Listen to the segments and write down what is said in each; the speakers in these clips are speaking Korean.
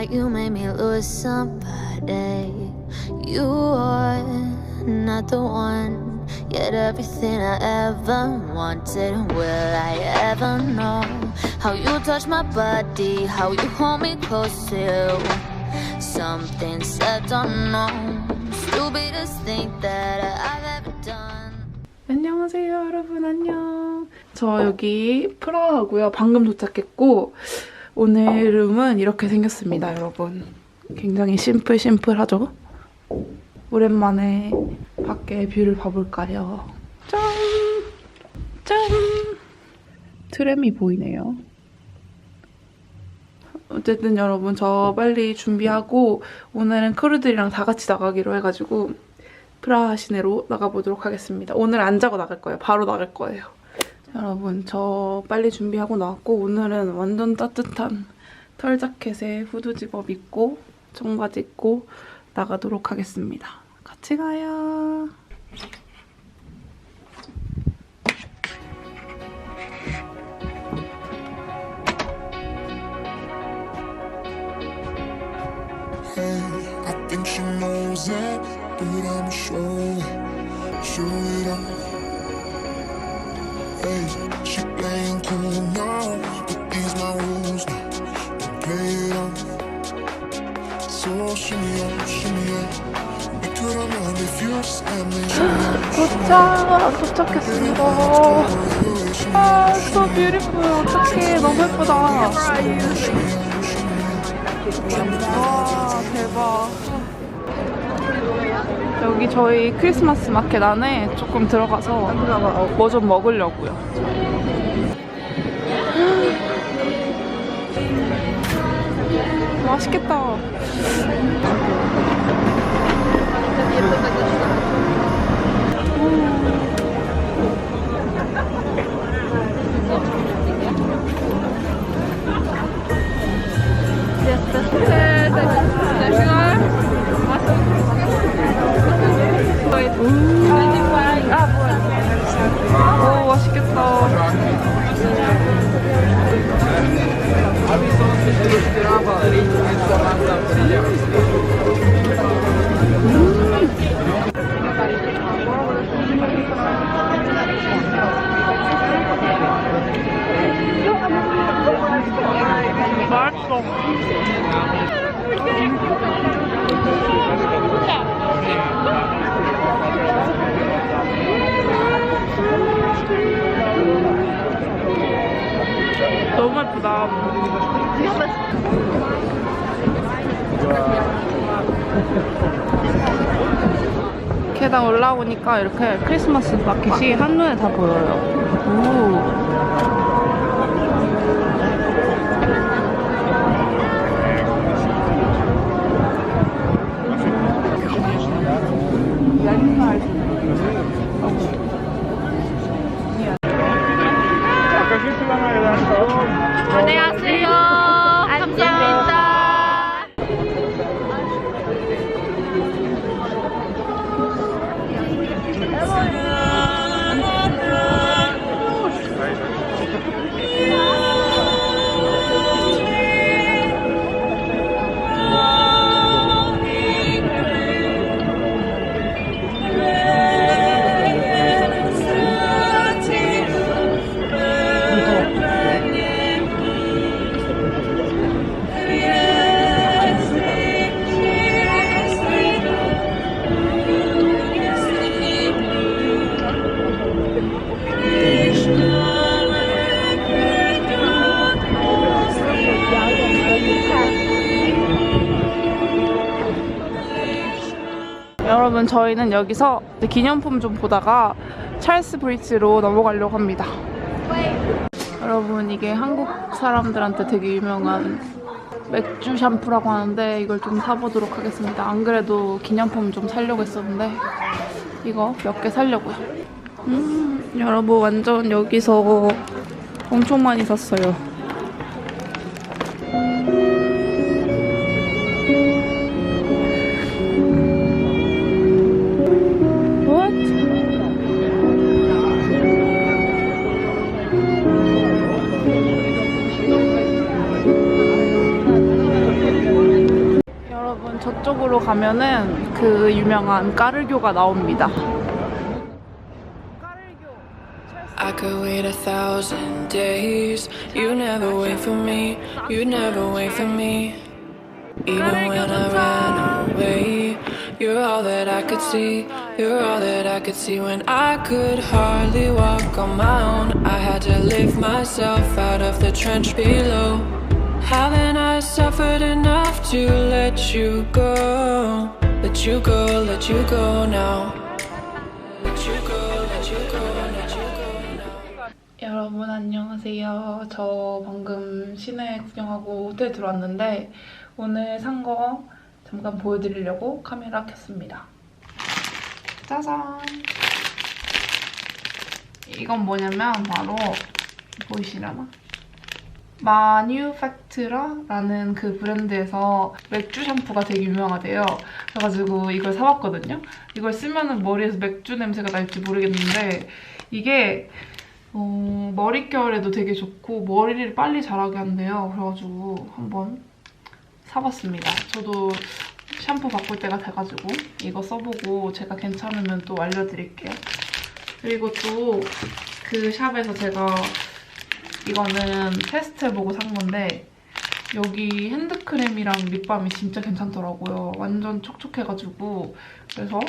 like you made me lose somebody. You are not the one, yet everything I ever wanted. Will I ever know how you touch my body, how you hold me close to you? Something said unknown, stupidest thing that I've ever done. 안녕하세요 여러분 안녕 저 여기 프라하고요 방금 도착했고 오늘 룸은 이렇게 생겼습니다 여러분 굉장히 심플 심플하죠 오랜만에 밖에 뷰를 봐볼까요 짠! 짠! 트램이 보이네요 어쨌든 여러분 저 빨리 준비하고 오늘은 크루들이랑 다 같이 나가기로 해가지고 프라하 시내로 나가보도록 하겠습니다. 오늘 안 자고 나갈 거예요. 바로 나갈 거예요. 여러분 저 빨리 준비하고 나왔고 오늘은 완전 따뜻한 털 자켓에 후드 집업 입고 청바지 입고 나가도록 하겠습니다. 같이 가요. 도착! 도착했습니다. 아, so beautiful. 어떡해. 너무 예쁘다. 와, 대박. 여기 저희 크리스마스 마켓 안에 조금 들어가서 뭐 좀 먹으려고요. 맛있겠다. 오, 계단 올라오니까 이렇게 크리스마스 마켓이 한눈에 다 보여요. 오. 여러분 저희는 여기서 기념품 좀 보다가 찰스 브리지로 넘어가려고 합니다. 여러분 이게 한국 사람들한테 되게 유명한 맥주 샴푸라고 하는데 이걸 좀 사보도록 하겠습니다. 안 그래도 기념품 좀 사려고 했었는데 이거 몇개 사려고요. 음, 여러분 완전 여기서 엄청 많이 샀어요. 쪽으로 가면은 그 유명한 까르교가 나옵니다. I could wait a thousand days. You never wait for me. You never wait for me. Even when I ran away, you're all that I could see. You're all that I could see when I could hardly walk on my own. I had to lift myself out of the trench below. Haven't I suffered enough to let you go? Let you go, let you go now. 여러분 안녕하세요. 저 방금 시내 구경하고 호텔 들어왔는데 오늘 산 거 잠깐 보여드리려고 카메라 켰습니다. 짜잔! 이건 뭐냐면 바로 보이시려나? 마뉴팩트라라는 그 브랜드에서 맥주 샴푸가 되게 유명하대요. 그래가지고 이걸 사봤거든요. 이걸 쓰면은 머리에서 맥주 냄새가 날지 모르겠는데 이게 어, 머릿결에도 되게 좋고 머리를 빨리 자라게 한대요. 그래가지고 한번 사봤습니다. 저도 샴푸 바꿀 때가 돼가지고 이거 써보고 제가 괜찮으면 또 알려드릴게요. 그리고 또 그 샵에서 제가 이거는 테스트 해보고 산 건데 여기 핸드크림이랑 립밤이 진짜 괜찮더라고요. 완전 촉촉해가지고 그래서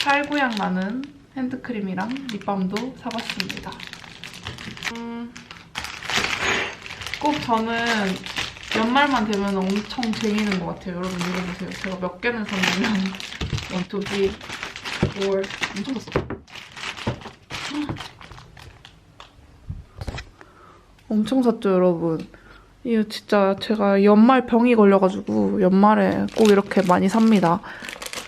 살구향 나는 핸드크림이랑 립밤도 사봤습니다. 음, 꼭 저는 연말만 되면 엄청 쟁이는 것 같아요. 여러분 이거 보세요. 제가 몇 개는 샀냐면 원, 투, 쓰리, 월 엄청 샀어. 엄청 샀죠, 여러분. 이거 진짜 제가 연말 병이 걸려가지고 연말에 꼭 이렇게 많이 삽니다.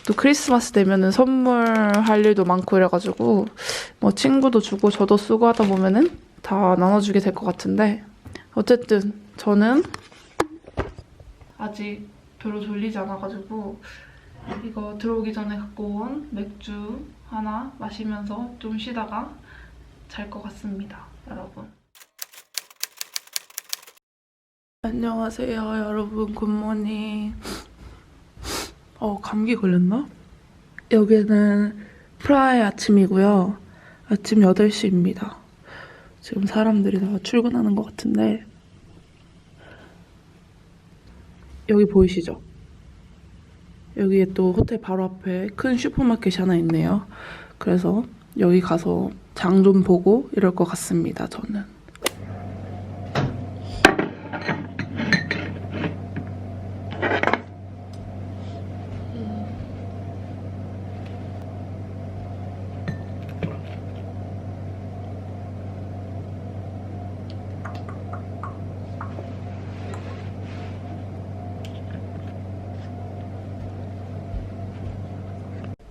또 크리스마스 되면은 선물할 일도 많고 이래가지고 뭐 친구도 주고 저도 쓰고 하다 보면은 다 나눠주게 될 것 같은데 어쨌든 저는 아직 별로 졸리지 않아가지고 이거 들어오기 전에 갖고 온 맥주 하나 마시면서 좀 쉬다가 잘 것 같습니다, 여러분. 안녕하세요, 여러분. 굿모닝. 어, 감기 걸렸나? 여기는 프라하의 아침이고요. 아침 8시입니다. 지금 사람들이 다 출근하는 것 같은데 여기 보이시죠? 여기에 또 호텔 바로 앞에 큰 슈퍼마켓이 하나 있네요. 그래서 여기 가서 장 좀 보고 이럴 것 같습니다, 저는.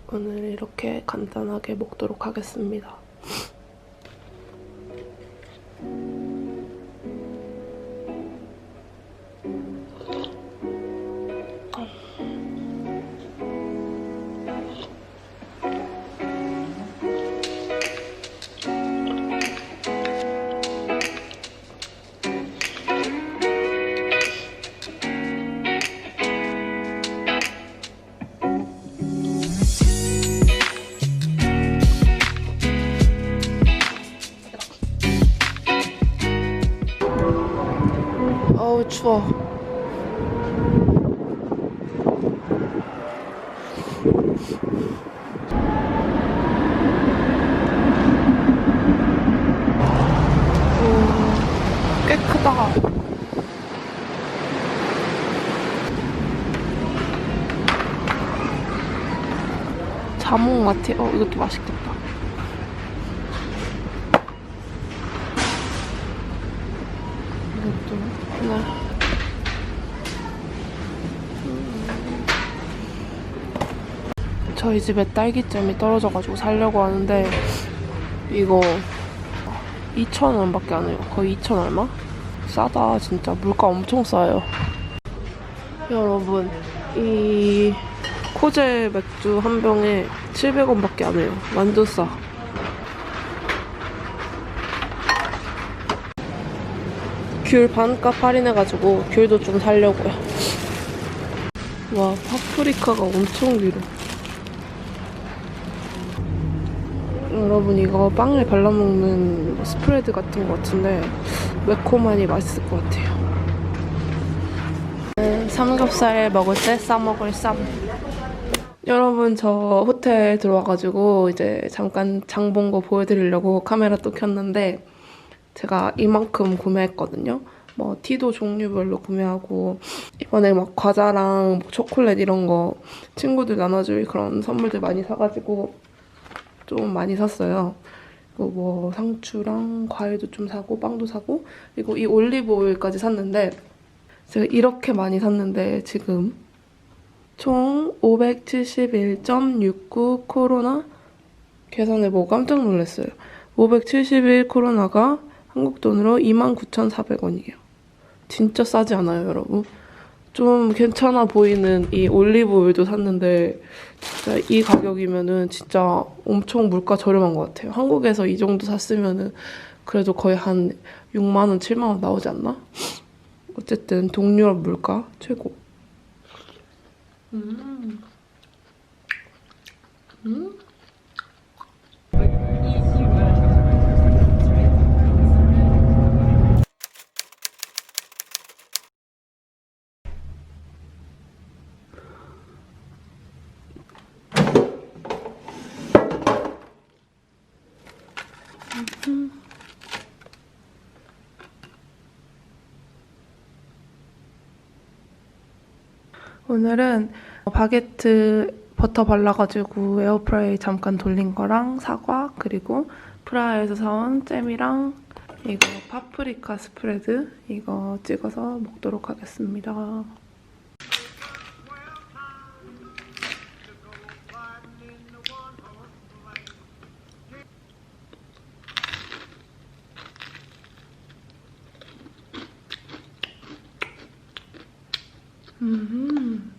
오늘 이렇게 간단하게 먹도록 하겠습니다. 추워. 오, 꽤 크다. 자몽 마테. 어 이것도 맛있겠다. 이것도 하나. 저희 집에 딸기잼이 떨어져가지고 살려고 하는데 이거 2,000원 밖에 안 해요. 거의 2,000 얼마? 싸다 진짜 물가 엄청 싸요. 여러분 이 코제 맥주 한 병에 700원 밖에 안 해요. 완전 싸. 귤 반값 할인해가지고 귤도 좀 살려고요. 와, 파프리카가 엄청 길어. 여러분, 이거 빵에 발라먹는 스프레드 같은 것 같은데, 매콤하니 맛있을 것 같아요. 네, 삼겹살 먹을 때 싸먹을 쌈. 여러분, 저 호텔 들어와가지고, 이제 잠깐 장 본 거 보여드리려고 카메라 또 켰는데, 제가 이만큼 구매했거든요. 뭐 티도 종류별로 구매하고 이번에 막 과자랑 뭐 초콜릿 이런 거 친구들 나눠줄 그런 선물들 많이 사가지고 좀 많이 샀어요. 그리고 뭐 상추랑 과일도 좀 사고 빵도 사고 그리고 이 올리브 오일까지 샀는데 제가 이렇게 많이 샀는데 지금 총 571.69 코로나 계산해보고 깜짝 놀랐어요. 571 코로나가 한국 돈으로 29,400원이에요. 진짜 싸지 않아요, 여러분? 좀 괜찮아 보이는 이 올리브 오일도 샀는데 진짜 이 가격이면은 진짜 엄청 물가 저렴한 것 같아요. 한국에서 이 정도 샀으면은 그래도 거의 한 6만 원, 7만 원 나오지 않나? 어쨌든 동유럽 물가 최고. 음. 음. 오늘은 바게트 버터 발라가지고 에어프라이 잠깐 돌린 거랑 사과 그리고 프라하에서 사온 잼이랑 이거 파프리카 스프레드 이거 찍어서 먹도록 하겠습니다. 음.